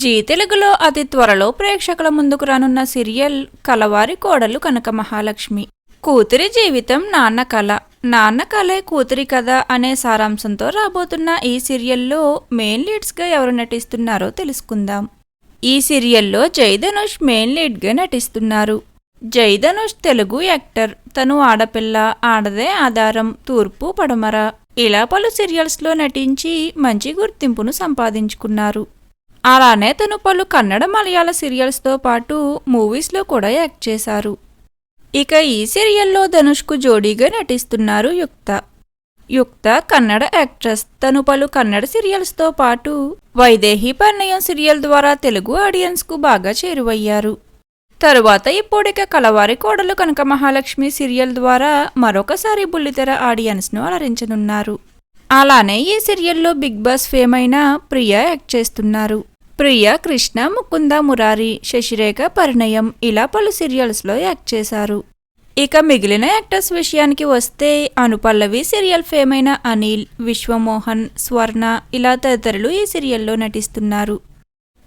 G తెలుగులో అతి త్వరలో ప్రేక్షకుల ముందుకు రానున్న సీరియల్ కలవారి కోడలు కనక మహాలక్ష్మి. కూతురి జీవితం నాన్న కళ నాన్న కళే కూతురి కథ అనే సారాంశంతో రాబోతున్న ఈ సీరియల్లో మెయిన్ లీడ్స్గా ఎవరు నటిస్తున్నారో తెలుసుకుందాం. ఈ సీరియల్లో జైధనుష్ మెయిన్ లీడ్గా నటిస్తున్నారు. జైధనుష్ తెలుగు యాక్టర్. తను ఆడపిల్ల ఆడదే ఆధారం తూర్పు పడమర. ఇలా పలు సీరియల్స్లో నటించి మంచి గుర్తింపును సంపాదించుకున్నారు. అలానే తను పలు కన్నడ మలయాళ సీరియల్స్తో పాటు మూవీస్లో కూడా యాక్ట్ చేశారు. ఇక ఈ సీరియల్లో ధనుష్కు జోడీగా నటిస్తున్నారు యుక్త. యుక్త కన్నడ యాక్ట్రెస్. తను పలు కన్నడ సీరియల్స్తో పాటు వైదేహి పరిణయం సీరియల్ ద్వారా తెలుగు ఆడియన్స్కు బాగా చేరువయ్యారు. తరువాత ఇప్పుడిక కలవారి కోడలు కనక మహాలక్ష్మి సీరియల్ ద్వారా మరొకసారి బుల్లితెర ఆడియన్స్ను అలరించనున్నారు. అలానే ఈ సీరియల్లో బిగ్ బాస్ ఫేమ్ అయిన ప్రియా యాక్ట్ చేస్తున్నారు. ప్రియా కృష్ణ ముకుంద మురారి శశిరేఖ పరిణయం ఇలా పలు సీరియల్స్లో యాక్ట్ చేశారు. ఇక మిగిలిన యాక్టర్స్ విషయానికి వస్తే అనుపల్లవి సీరియల్ ఫేమ్ అయిన అనిల్ విశ్వమోహన్ స్వర్ణ ఇలా తదితరులు ఈ సీరియల్లో నటిస్తున్నారు.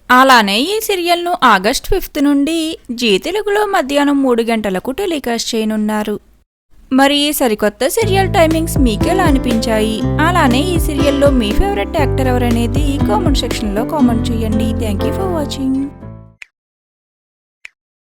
అలానే ఈ సీరియల్ను ఆగస్ట్ ఫిఫ్త్ నుండి జీ తెలుగులో మధ్యాహ్నం మూడు గంటలకు టెలికాస్ట్ చేయనున్నారు. మరి ఈ సరికొత్త సీరియల్ టైమింగ్స్ మీకెలా అనిపించాయి? అలానే ఈ సీరియల్లో మీ ఫేవరెట్ యాక్టర్ ఎవరనేది కామెంట్ సెక్షన్లో కామెంట్ చేయండి. Thank you for watching